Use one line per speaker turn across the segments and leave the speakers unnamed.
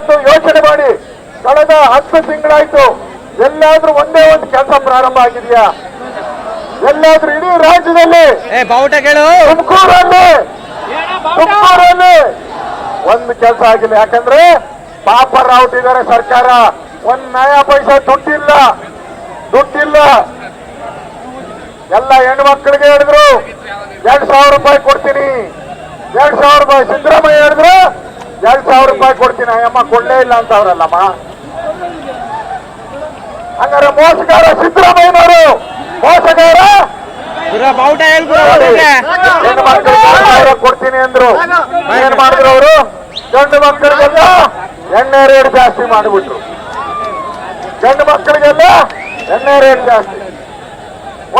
ಇವತ್ತು ಯೋಚನೆ ಮಾಡಿ. ಕಳೆದ ಹತ್ತು ತಿಂಗಳಾಯ್ತು. ಎಲ್ಲಾದ್ರೂ ಒಂದೇ ಒಂದು ಕೆಲಸ ಪ್ರಾರಂಭ ಆಗಿದೆಯಾ? ಎಲ್ಲಾದ್ರೂ ಇಡೀ ರಾಜ್ಯದಲ್ಲಿ
ಏ ಬಾವುಟ ಕೇಳು.
ತುಮಕೂರಲ್ಲಿ ತುಮಕೂರಲ್ಲಿ ಒಂದು ಕೆಲಸ ಆಗಿಲ್ಲ. ಯಾಕಂದ್ರೆ ಪಾಪರ್ ಇದ್ದಾರೆ ಸರ್ಕಾರ. ಒಂದ್ ನಯ ಪೈಸೆ ದುಡ್ಡಿಲ್ಲ. ದುಡ್ಡಿಲ್ಲ. ಎಲ್ಲ ಹೆಣ್ಮಕ್ಳಿಗೆ ಹೇಳಿದ್ರು ಎರಡ್ ಸಾವಿರ ರೂಪಾಯಿ ಕೊಡ್ತೀನಿ. ಎರಡ್ ಸಾವಿರ ರೂಪಾಯಿ ಸಿದ್ದರಾಮಯ್ಯ ಹೇಳಿದ್ರು ಎರಡ್ ಸಾವಿರ ರೂಪಾಯಿ ಕೊಡ್ತೀನಿ ಅಯ್ಯಮ್ಮ. ಕೊಡ್ಲೇ ಇಲ್ಲ ಅಂತ ಅವ್ರಲ್ಲಮ್ಮ. ಹಂಗಾರೆ ಮೋಸಗಾರ ಸಿದ್ದರಾಮಯ್ಯನವರು. ಮೋಸಗಾರ? ಕೊಡ್ತೀನಿ ಅಂದ್ರು. ಏನ್ ಮಾಡಿದ್ರು ಅವರು? ಗಂಡು ಮಕ್ಕಳಿಗೆಲ್ಲ ಎಣ್ಣೆ ರೇಟ್ ಜಾಸ್ತಿ ಮಾಡಿಬಿಟ್ರು. ಗಂಡು ಮಕ್ಕಳಿಗೆಲ್ಲ ಎಣ್ಣೆ ರೇಟ್ ಜಾಸ್ತಿ.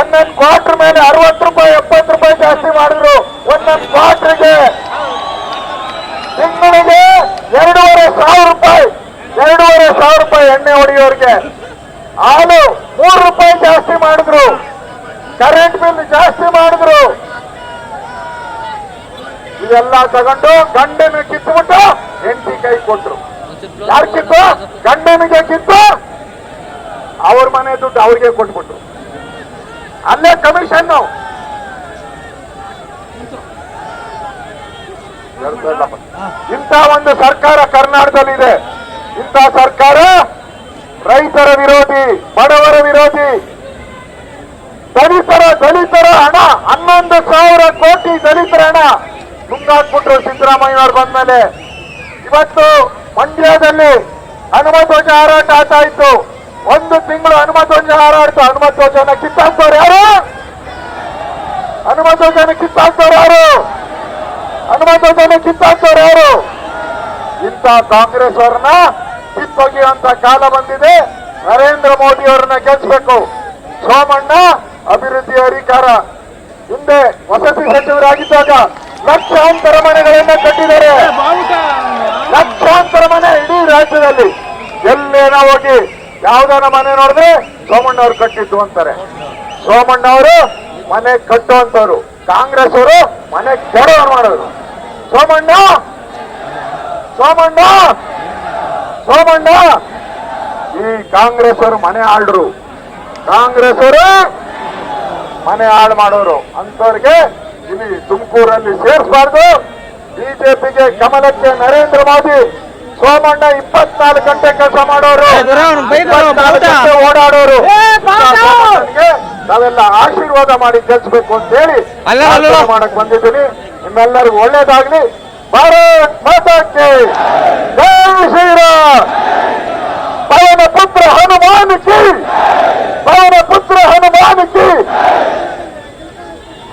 ಒಂದೊಂದು ಕ್ವಾರ್ಟರ್ ಮೇಲೆ ಅರವತ್ತು ರೂಪಾಯಿ ಎಪ್ಪತ್ತು ರೂಪಾಯಿ ಜಾಸ್ತಿ ಮಾಡಿದ್ರು ಒಂದೊಂದು ಕ್ವಾರ್ಟರ್ಗೆ ತಿಂಗಳಿಗೆ ಎರಡೂವರೆ ಸಾವಿರ ರೂಪಾಯಿ ಎರಡೂವರೆ ಸಾವಿರ ರೂಪಾಯಿ ಎಣ್ಣೆ ಹೊಡೆಯೋರಿಗೆ. ಹಾಲು ಮೂರು ರೂಪಾಯಿ ಜಾಸ್ತಿ ಮಾಡಿದ್ರು. ಕರೆಂಟ್ ಬಿಲ್ ಜಾಸ್ತಿ ಮಾಡಿದ್ರು. ಇದೆಲ್ಲ ತಗೊಂಡು ಗಂಡನ ಕಿತ್ಬಿಟ್ಟು ಹೆಂಡತಿ ಕೈ ಕೊಟ್ರು. ಯಾರು ಕಿತ್ತು? ಗಂಡನಿಗೆ ಕಿತ್ತು. ಅವ್ರ ಮನೆ ದುಡ್ಡು ಅವ್ರಿಗೆ ಕೊಟ್ಬಿಟ್ರು. ಅಲ್ಲೇ ಕಮಿಷನ್ ಇಂಥ ಒಂದು ಸರ್ಕಾರ ಕರ್ನಾಟಕದಲ್ಲಿದೆ. ಇಂಥ ಸರ್ಕಾರ ರೈತರ ವಿರೋಧಿ, ಬಡವರ ವಿರೋಧಿ. ದಲಿತರ ದಲಿತರ ಹಣ, ಹನ್ನೊಂದು ಸಾವಿರ ಕೋಟಿ ದಲಿತರ ಹಣ ನುಂಗಾಕ್ಬಿಟ್ರು ಸಿದ್ದರಾಮಯ್ಯನವ್ರು ಬಂದ್ಮೇಲೆ. ಇವತ್ತು ಮಂಡ್ಯದಲ್ಲಿ ಹನುಮಧ್ವಜ ಹಾರಾಟ ಆಗ್ತಾ ಇತ್ತು. ಒಂದು ತಿಂಗಳು ಹನುಮಧ್ವಜ ಹಾರಾಡ್ತು. ಹನುಮಧ್ವಜನ ಕಿತ್ತಾಕ್ತವ್ರು ಯಾರು? ಹನುಮಧ್ವಜನ ಕಿತ್ತಾಕ್ತವ್ರು ಯಾರು? ಹನುಮಧ್ವಜನ ಕಿತ್ತಾಕ್ತವ್ರು ಯಾರು? ಇಂತ ಕಾಂಗ್ರೆಸ್ ಅವರನ್ನ ಕಿತ್ತೊಗೆಯುವಂತ ಕಾಲ ಬಂದಿದೆ. ನರೇಂದ್ರ ಮೋದಿ ಅವರನ್ನ ಗೆಲ್ಸ್ಬೇಕು. ಸೋಮಣ್ಣ, ಅಭಿವೃದ್ಧಿ ಅಧಿಕಾರ. ಹಿಂದೆ ವಸತಿ ಸಚಿವರಾಗಿದ್ದಾಗ ಲಕ್ಷಾಂತರ ಮನೆಗಳನ್ನ ಕಟ್ಟಿದ್ದಾರೆ. ಲಕ್ಷಾಂತರ ಮನೆ ಇಡೀ ರಾಜ್ಯದಲ್ಲಿ. ಎಲ್ಲೇನ ಹೋಗಿ ಯಾವ್ದಾನ ಮನೆ ನೋಡಿದ್ರೆ ಸೋಮಣ್ಣ ಅವರು ಕಟ್ಟಿದ್ದು ಅಂತಾರೆ. ಸೋಮಣ್ಣ ಅವರು ಮನೆ ಕಟ್ಟುವಂತವ್ರು ಕಾಂಗ್ರೆಸ್ ಅವರು ಮನೆ ಕೆಡವನ್ ಮಾಡೋರು ಸೋಮಣ್ಣ ಸೋಮಣ್ಣ! ಸೋಮಣ್ಣ! ಈ ಕಾಂಗ್ರೆಸ್ ಅವರು ಮನೆ ಆಳ್ರು. ಕಾಂಗ್ರೆಸ್ ಅವರು ಮನೆ ಹಾಳು ಮಾಡೋರು. ಅಂತವ್ರಿಗೆ ಇಲ್ಲಿ ತುಮಕೂರಲ್ಲಿ ಸೇರಿಸಬಾರ್ದು. ಬಿಜೆಪಿಗೆ ಕಮಲಕ್ಕೆ ನರೇಂದ್ರ ಮೋದಿ ಸೋಮಣ್ಣ ಇಪ್ಪತ್ನಾಲ್ಕು ಗಂಟೆ ಕೆಲಸ ಮಾಡೋರು. ಓಡಾಡೋರು. ನಾವೆಲ್ಲ ಆಶೀರ್ವಾದ ಮಾಡಿ ಗೆಲ್ಸ್ಬೇಕು ಅಂತ ಹೇಳಿ. ಮಾಡಕ್ ಬಂದಿದ್ದೀನಿ. ನಿಮ್ಮೆಲ್ಲರಿಗೂ ಒಳ್ಳೇದಾಗ್ಲಿ. ಭಾರತ್ ಜೈ